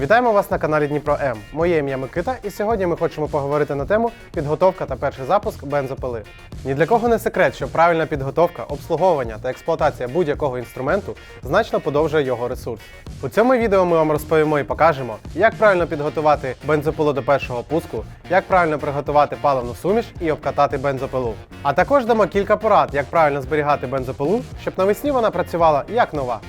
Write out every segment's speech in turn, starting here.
Вітаємо вас на каналі Дніпро М. Моє ім'я Микита, і сьогодні ми хочемо поговорити на тему підготовка та перший запуск бензопили. Ні для кого не секрет, що правильна підготовка, обслуговування та експлуатація будь-якого інструменту значно подовжує його ресурс. У цьому відео ми вам розповімо і покажемо, як правильно підготувати бензопилу до першого пуску, як правильно приготувати паливну суміш і обкатати бензопилу. А також дамо кілька порад, як правильно зберігати бензопилу, щоб навесні вона працювала як нова.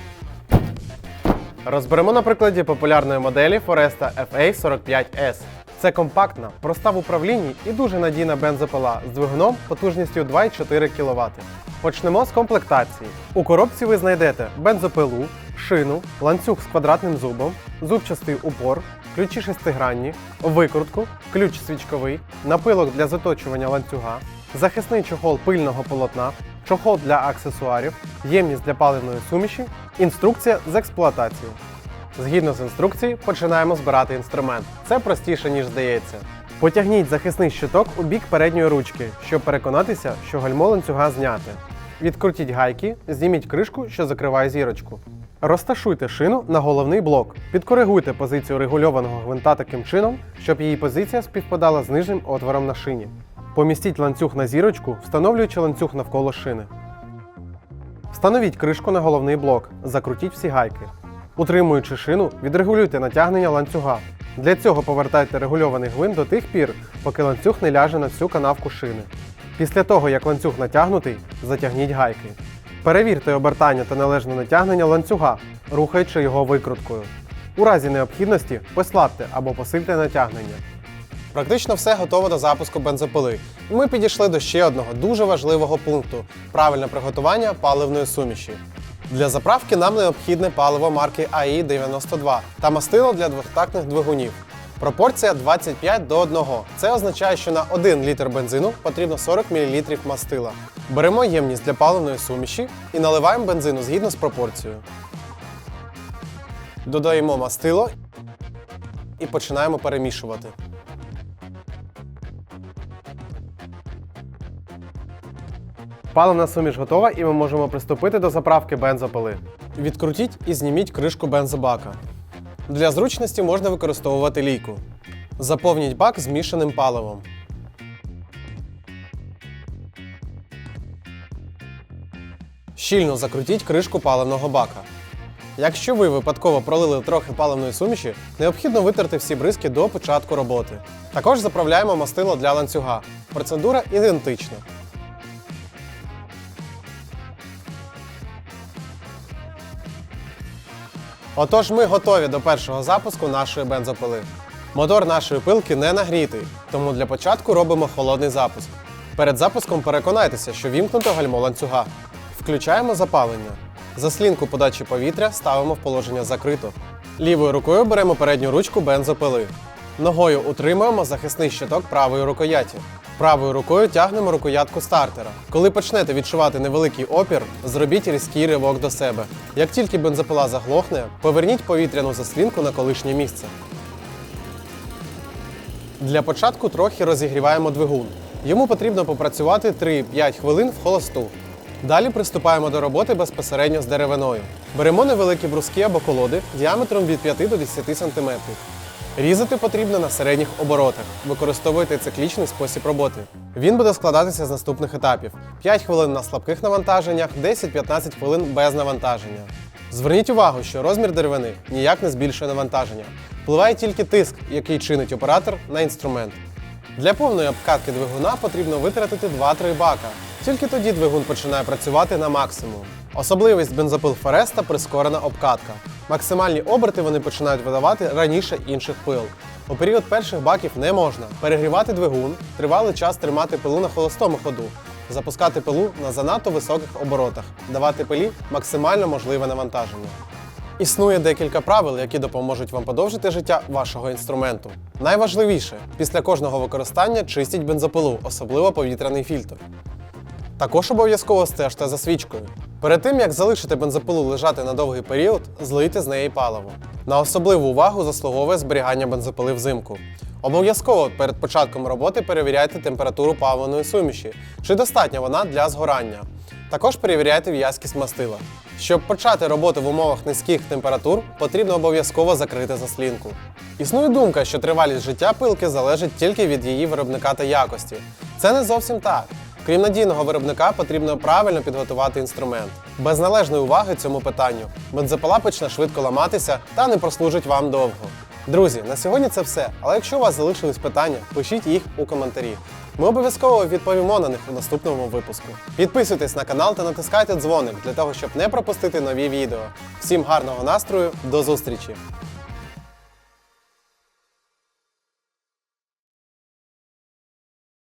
Розберемо на прикладі популярної моделі Foresta FA45S. Це компактна, проста в управлінні і дуже надійна бензопила з двигуном потужністю 2,4 кВт. Почнемо з комплектації. У коробці ви знайдете бензопилу, шину, ланцюг з квадратним зубом, зубчастий упор, ключі шестигранні, викрутку, ключ свічковий, напилок для заточування ланцюга, захисний чохол пильного полотна, чохол для аксесуарів, ємність для паливної суміші, інструкція з експлуатації. Згідно з інструкції, починаємо збирати інструмент. Це простіше, ніж здається. Потягніть захисний щиток у бік передньої ручки, щоб переконатися, що гальмо ланцюга зняте. Відкрутіть гайки, зніміть кришку, що закриває зірочку. Розташуйте шину на головний блок. Підкоригуйте позицію регульованого гвинта таким чином, щоб її позиція співпадала з нижнім отвором на шині. Помістіть ланцюг на зірочку, встановлюючи ланцюг навколо шини. Встановіть кришку на головний блок, закрутіть всі гайки. Утримуючи шину, відрегулюйте натягнення ланцюга. Для цього повертайте регульований гвинт до тих пір, поки ланцюг не ляже на всю канавку шини. Після того, як ланцюг натягнутий, затягніть гайки. Перевірте обертання та належне натягнення ланцюга, рухаючи його викруткою. У разі необхідності послабте або посильте натягнення. Практично все готово до запуску бензопили. І ми підійшли до ще одного дуже важливого пункту правильне приготування паливної суміші. Для заправки нам необхідне паливо марки АІ-92 та мастило для двохтактних двигунів. Пропорція 25 до 1. Це означає, що на 1 літр бензину потрібно 40 мл мастила. Беремо ємність для паливної суміші і наливаємо бензину згідно з пропорцією. Додаємо мастило і починаємо перемішувати. Паливна суміш готова і ми можемо приступити до заправки бензопили. Відкрутіть і зніміть кришку бензобака. Для зручності можна використовувати лійку. Заповніть бак змішаним паливом. Щільно закрутіть кришку паливного бака. Якщо ви випадково пролили трохи паливної суміші, необхідно витерти всі бризки до початку роботи. Також заправляємо мастило для ланцюга. Процедура ідентична. Отож, ми готові до першого запуску нашої бензопили. Мотор нашої пилки не нагрітий, тому для початку робимо холодний запуск. Перед запуском переконайтеся, що вімкнуто гальмо ланцюга. Включаємо запалення. Заслінку подачі повітря ставимо в положення закрито. Лівою рукою беремо передню ручку бензопили. Ногою утримуємо захисний щиток правої рукояті. Правою рукою тягнемо рукоятку стартера. Коли почнете відчувати невеликий опір, зробіть різкий ривок до себе. Як тільки бензопила заглохне, поверніть повітряну заслінку на колишнє місце. Для початку трохи розігріваємо двигун. Йому потрібно попрацювати 3-5 хвилин в холосту. Далі приступаємо до роботи безпосередньо з деревиною. Беремо невеликі бруски або колоди діаметром від 5 до 10 см. Різати потрібно на середніх оборотах. Використовуйте циклічний спосіб роботи. Він буде складатися з наступних етапів: 5 хвилин на слабких навантаженнях, 10-15 хвилин без навантаження. Зверніть увагу, що розмір деревини ніяк не збільшує навантаження. Впливає тільки тиск, який чинить оператор на інструмент. Для повної обкатки двигуна потрібно витратити 2-3 бака. Тільки тоді двигун починає працювати на максимум. Особливість бензопил Фореста прискорена обкатка. Максимальні оберти вони починають видавати раніше інших пил. У період перших баків не можна перегрівати двигун, тривалий час тримати пилу на холостому ходу, запускати пилу на занадто високих оборотах, давати пилі максимально можливе навантаження. Існує декілька правил, які допоможуть вам подовжити життя вашого інструменту. Найважливіше після кожного використання чистіть бензопилу, особливо повітряний фільтр. Також обов'язково стежте за свічкою. Перед тим як залишити бензопилу лежати на довгий період, злийте з неї паливо. На особливу увагу заслуговує зберігання бензопили взимку. Обов'язково перед початком роботи перевіряйте температуру паливної суміші, чи достатня вона для згорання. Також перевіряйте в'язкість мастила. Щоб почати роботу в умовах низьких температур, потрібно обов'язково закрити заслінку. Існує думка, що тривалість життя пилки залежить тільки від її виробника та якості. Це не зовсім так. Крім надійного виробника, потрібно правильно підготувати інструмент. Без належної уваги цьому питанню бензопила почне швидко ламатися та не прослужить вам довго. Друзі, на сьогодні це все. Але якщо у вас залишились питання, пишіть їх у коментарі. Ми обов'язково відповімо на них у наступному випуску. Підписуйтесь на канал та натискайте дзвоник для того, щоб не пропустити нові відео. Всім гарного настрою, до зустрічі!